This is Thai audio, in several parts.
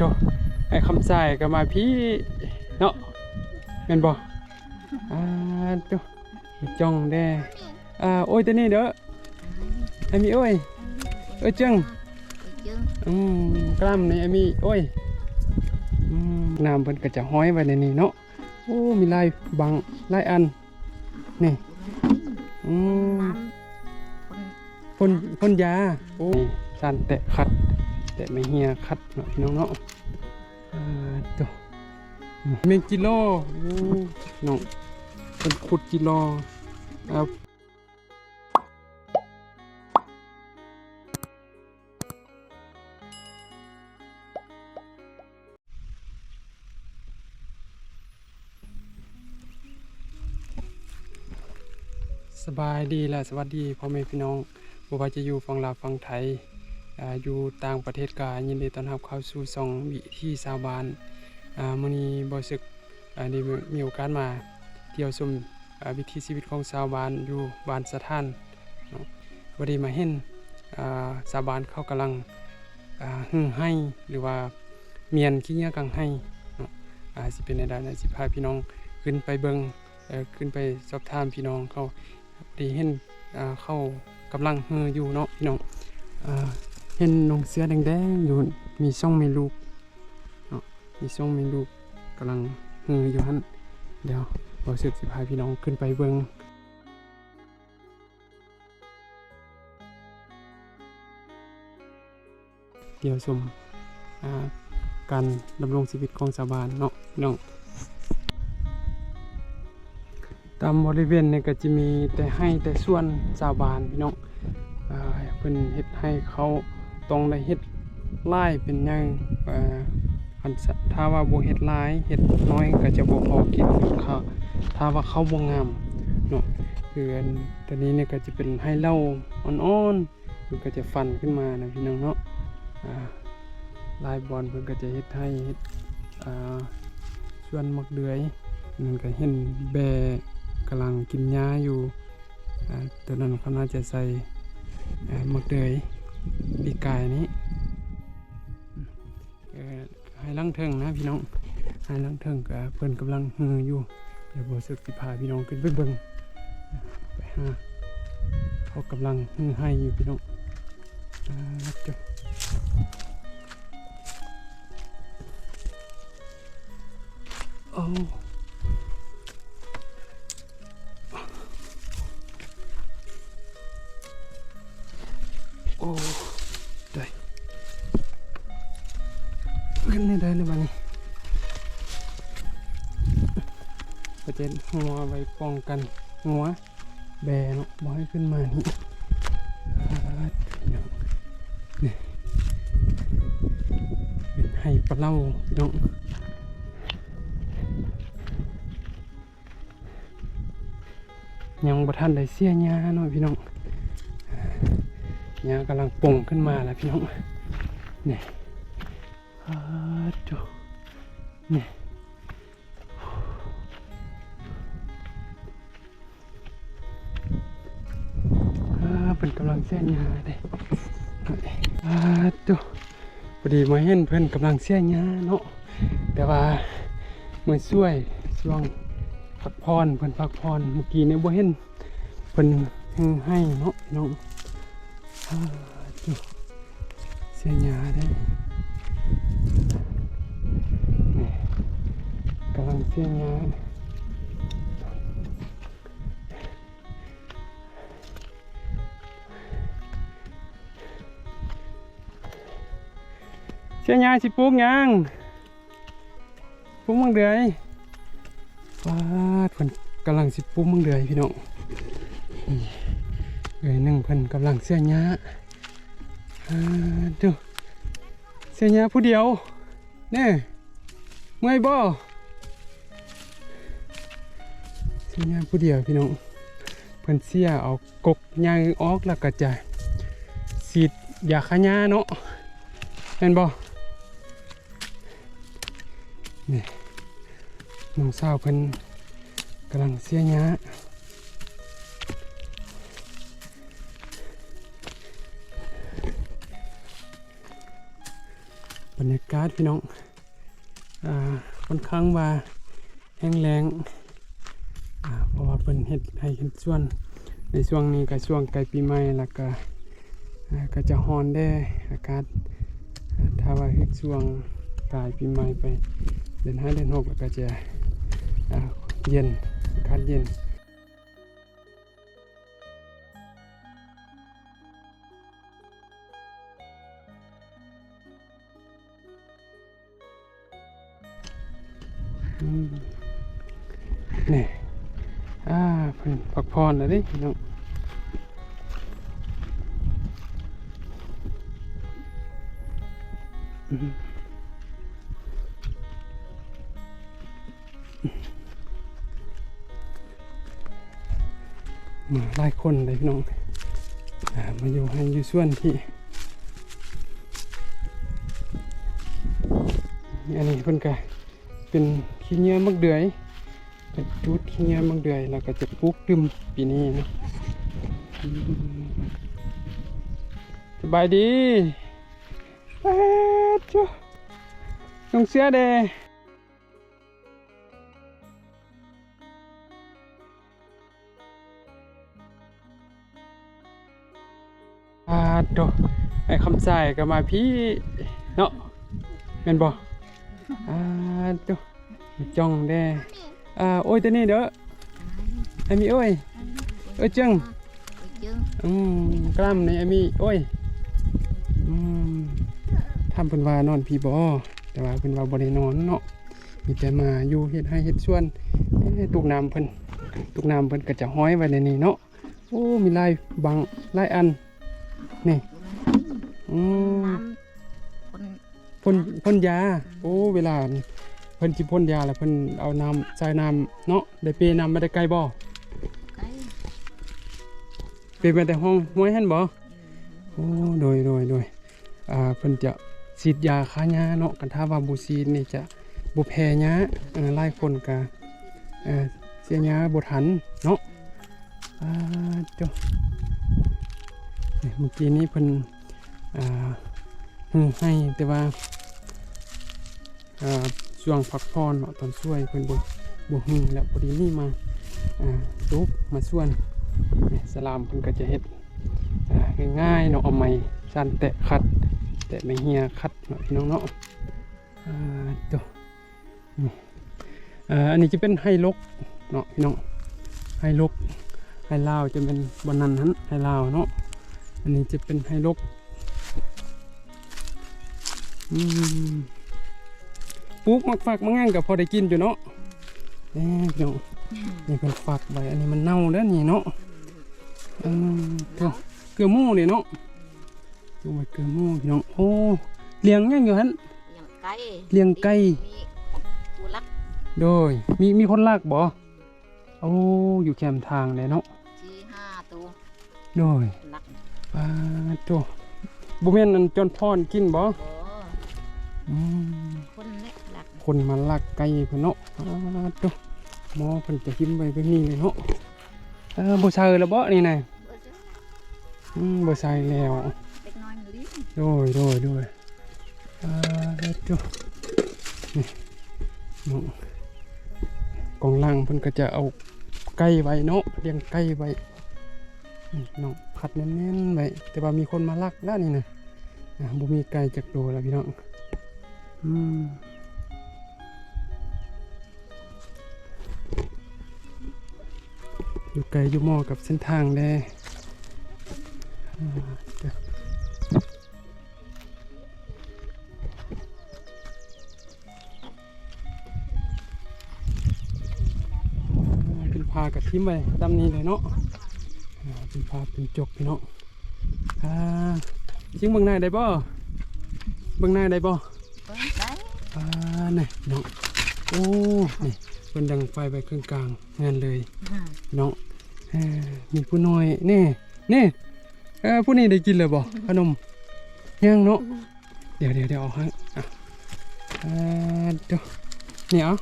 โตไอ้คำสายก็มาพี่เนาะแม่นบ่อ่าโตจ้องแด้อ่าโอ้ยตัวนี้เด้อไอ้มีโอ้ยเอ้ยจัง chứ อืมกล้ามนี่ไอ้มีโอ้ยอืมน้ำเพิ่นก็จะห้อยไว้ในนี้เนาะโอ้มีลายบังลายอันนี่อืม năm พ่นพ่นยาโอ้สันแตะขัด แตะไม่เฮียขัดเนาะพี่น้องเนาะอ่าตัวเมงกิโลโอ้น้องเป็นขุดกิโลอ่าสบายดีและสวัสดีพ่อแม่พี่น้องบ่ว่าจะอยู่ฝั่งลาวฝั่งไทย อยู่ต่างประเทศกายินดีต้อนรับเข้าสู่ช่องวิถีชาวบ้านมื้อนี้บ่สึกได้มีโอกาสมาเที่ยวชมวิถีชีวิตของชาวบ้านอยู่บ้านสะท้านเนาะบ่ได้มาเห็นอ่าชาวบ้านเขากำลังหึ่งให้หรือว่าเมียนขี้เหยากังให้สิเป็นในด้านสิพาพี่น้องขึ้นไปเบิงขึ้นไปสอบถามพี่น้องเขาดีเห็นเขากำลังเฮออยู่เนาะพี่น้องอ่า เห็นนงเสือแดงๆอยู่มีช่องมีลูกเนาะมีช่องมีลูกกำลังเฮออยู่หันเดี๋ยวบอสึกสิพาพี่น้องขึ้นไปเบิงเดี๋ยวชมการดำรงชีวิตของชาวบ้านเนาะพี่น้องตามบริเวณเนี่ยก็จะมีแต่ให้แต่ส่วนชาวบ้านพี่น้องเพิ่นเฮ็ดให้เขา ต้องได้เฮ็ดลายเป็นยังอ่าอันสะถ้าว่าบ่เฮ็ดลายเฮ็ดน้อยก็จะบ่พอกินค่ะถ้าว่าเขาบ่งามเนาะคือนตัวนี้เนี่ยก็จะเป็นให้เล้าอ่อนๆมันก็จะฟันขึ้นมานะพี่น้องเนาะลายบอลเพิ่นก็จะเฮ็ดให้เฮ็ดอ่าส่วนมักเดือยนั่นก็เห็นแบกำลังกินหญ้าอยู่อ่าตอนนั้นเขาน่าจะใส่อ่ามะเดย ปีกายนี่ให้ลังเทิงนะพี่น้องให้ลังเทิงก็เพิ่นกำลังฮืออยู่เดี๋ยวบสึกสิพาพี่น้องขึ้นไปเบิ่งไปหาเขากำลังฮือให้อยู่พี่น้องอ่าจ้ะโอ้ ประเด็นหัวไว้ป้องกันหัวแบเนาะบอให้ขึ้นมานี่อ่าพี่น้องนี่เป็นไห้ปลาเล่าพี่น้องยังบ่ทันได้เสียหญ้าเนาะพี่น้องเนี่ยกำลังป่งขึ้นมาแล้วพี่น้องนี่ฮัดดูนี่ ลังเสียหยาเลยฮัดดูพอดีมาเห็นเพื่อนกำลังเสียหยาเนาะแต่ว่ามือช่วยช่วงพักพรเพิ่อนพักพรเมื่อกี้เนี่ยบ่เห็นเพิ่อนให้เนาะน้องอ่าดูเสียหยาได้นี่กำลังเสียหยา เสียหยาสิปลูกยังปลูกมังเดือยว้าดเพิ่นกำลังสิปลูกมังเดือยพี่น้องนี่เอ้ยหนึ่งเพิ่นกำลังเสียหญ้าอ่าดูเสียหญ้าผู้เดียวแน่เมื่อยบ่เสียหญ้าผู้เดียวพี่น้องเพิ่นเสียเอากกหญ้าออกแล้วก็จะฉีดยาฆ่าหญ้าเนาะแม่นบ่ นี่น้องสาวเพิ่นกำลังเสียหญ้าบรรยากาศพี่น้องอ่าค่อนข้างว่าแห้งแล้งอ่าเพราะว่าเป็นเฮ็ดให้เห็นส่วนในช่วงนี้ก็ช่วงใกล้ปีใหม่แล้วก็ก็จะฮอนได้อากาศอ่าถ้าว่าเฮ็ดช่วงปลายปีใหม่ไป เดือนห้าเดือนหกแล้วก็จะเย็นอากาศเย็นนี่อ่าเพิ่นพักผ่อนแล้วเดิพี่น้องอืม มาหลายคนเลยพี่น้องมาอยู่ให้อยู่ส่วนที่อันนี้เพิ่นก็เป็นขี้เหงื่อมักเดือยเป็นจุดขี้เหงื่อมักเดือยแล้วก็จะปลูกตึมปีนี้นะสบายดีแป๊ดจ้ะน้องเสือเด อ่าโดไอ้คำใส่ก็มาพี่เนาะเป็นบ่อ่าโดจ้องแด้อ่าโอ้ยตัวนี้เด้อไอ้มีโอ้ยเอ้ยจังอืมกล้ามในไอ้มีโอ้ยอืมทำเป็นว่านอนพี่บ่แต่ว่าเป็นว่าบ่ได้นอนเนาะมีแต่มาอยู่เฮ็ดให้เฮ็ดสวนเอ้ตุกน้ำเพิ่นตุกน้ำเพิ่นก็จะห้อยไว้ในนี้เนาะโอ้มีลายบังลายอัน นี่อืม nam con พ่นพ่นยา โอ้เวลาเพิ่นสิพ่นยาแล้วเพิ่นเอาน้ำใส่น้ำเนาะได้เปน้ำมาได้ไกลบ่ cái เปมาแต่ห้องห้วยหั่นบ่โอ้โดยโดยโดยอ่าเพิ่นจะฉีดยาฆ่าหญ้าเนาะกันถ้าว่าบ่ฉีดนี่จะบ่แพ้หญ้าอันนั้นหลายคนก็เอ่อเสียหญ้าบ่ทันเนาะอ่าจ้ะนี่ เมื่อกี้นี้เพิ่นอ่าฮึให้แต่ว่าช่วงพักผ่อนเนาะตอนช่วยเพิ่นบ่บ่ฮึงแล้วพอดีนี่มาลุกมาส่วนนะสลามเพิ่นก็จะเฮ็ดง่ายๆเนาะเอาไม้สั้นแตะขัด แตะไม่เหียขัดเนาะพี่น้องเนาะอ่าตัวนี่อ่าอันนี้จะเป็นไฮลกเนาะพี่น้องไฮลกไฮลาวจะเป็นบนนั้นนั้นไฮลาวเนาะ อันนี้จะเป็นไฮลกอืมปลูกมักฝักมักง่างกับพอได้กินอยู่เนาะเอ้ยพี่น้องนี่เป็นฝักใบอันนี้มันเน่าแล้วนี่เนาะอืมเกลือเกลือหมูนี่เนาะดูใบเกลือหมูพี่น้องโอ้เลี้ยงยังอยู่ฮัน những cái เลี้ยงไก่ cua lắc โดยมีมีคนลากบ่โอ้อยู่แคมทางเลยเนาะ chi ha tu โดย lắc ปลาตัวบุเมนอันจนพอนกินบ่ có อืม con đấy lắc คนมาลักไก่เพิ่นเนาะอ้าวโตหมอเพิ่นจะหิมไปแบบนี้เลยเนาะเออบ่ใส่แล้วบ่นี่น่ะ bữa trước อืมบ่ใส่แล้ว cách nói người đi โดยโดยโดยอ่าโตนี่เนาะกองล่างเพิ่นก็จะเอาไก่ไว้เนาะเลี้ยงไก่ไว้ น้องพัดแน่นๆไว้แต่ว่ามีคนมาลักแล้วนี่นะบ่มีไก่จักโดแล้วพี่น้องอืมอยู่ไกลอยู่มอกับเส้นทางแด้อ่าเดี๋ยเป็นพากับทิมไปดำนี้เลยเนาะ อ่าเป็นพาเป็นจกพี่เนาะอ่าจริงเบิ่งหน้าได้บ่เบิ่งหน้าได้บ่ có đấy อ่านี่พี่น้องโอ้นี่เป็นดังไฟไปเครื่องกลางงานเลย Ừ. น้องเอ่อมีผู้น้อยนี่นี่เออผู้นี้ได้กินเลยบ่ขนมยังเนาะเดี๋ยวเดี๋ยวเดี๋ยวเอาให้อะเออเดี๋ยวนี่เอา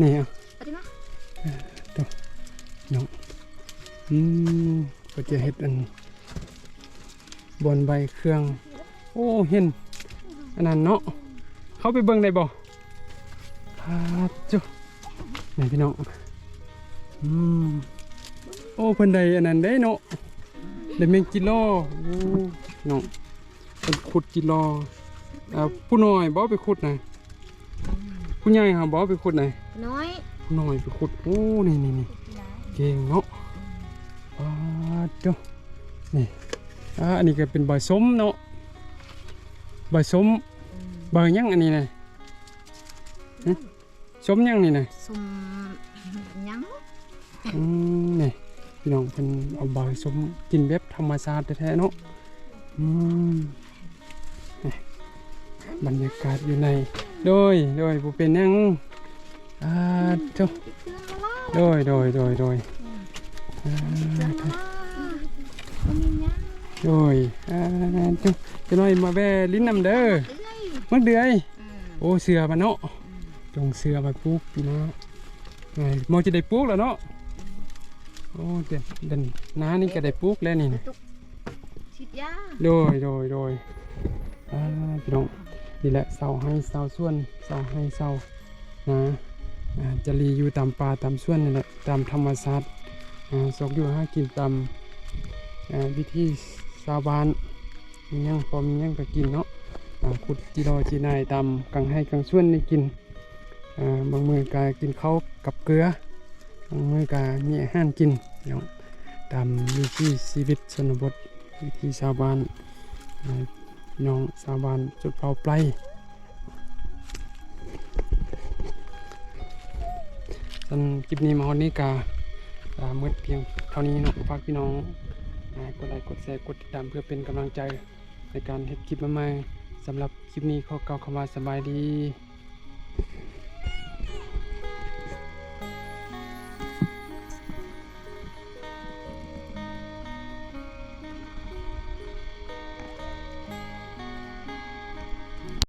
นี่เอา Ở đây nó น้องอืม ก็จะเฮ็ดอันบนใบเครื่อง โอ้เห็นอันนั้นเนาะ Ừ. เข้าไปเบิ่งได้บ่อ่าจุไหนพี่น้องอืมโอ้เพิ่นได้อันนั้นได้เนาะได้แมงกิโลโอ้พี่น้องเพิ่นขุดกิโลอ่าผู้น้อยบ่ไปขุดน่ะผู้ใหญ่หาบ่ไปขุดน่ะน้อยผู้น้อยไปขุดโอ้นี่นี่นี่เก่งเนาะ อ่าจุนี่อ่าอันนี้ก็เป็นใบส้มเนาะใบส้มใบหยังอันนี้น่ะหึส้มหยังนี่น่ะซุ่มยังอืมนี่พี่น้องเพิ่นเอาใบสมกินแบบธรรมชาติแท้ๆเนาะอืมนี่บรรยากาศอยู่ใน โดยโดยบ่เป็นหยังอ่าเจ้าขึ้นมาแล้วโดยโดยโดยโดย โดยอ่าเจ้าจะน้อยมาแวลิ้นนำเด้อมักเดือยโอ้เสือมาเนาะจงเสือมาปลูกพี่น้องไงมอจะได้ปลูกแล้วเนาะโอ้เด่นเด่นน้านี่ก็ได้ปลูกแล้วนี่นะตุกฉีดยาโดยโดยโดยพี่น้องนี่แหละเสาให้เสาส่วนเสาให้เสานะจะรีอยู่ตามป่าตามส่วนนี่แหละตามธรรมชาติ สอกอยู่หากินตามอ่าวิธีชาวบ้านมีหยังพอมีหยังก็กินเนาะขุดจีรอจีนายตามกังให้กังส่วนนี่กินบางมือก็กินข้าวกับเกลือบางมือก็มีอาหารกินเนาะตามวิถีชีวิตชนบทวิธีชาวบ้านน้องชาวบ้านจุดเผาไฟสันคลิปนี้มาฮอดนี้กา มื่อเพียงเท่านี้นะฝากพี่น้องกดไลค์กดแชร์กดติดตามเพื่อเป็นกำลังใจในการเฮ็ดคลิปใหม่ๆสำหรับคลิปนี้ขอกล่าวคำว่าสบายดี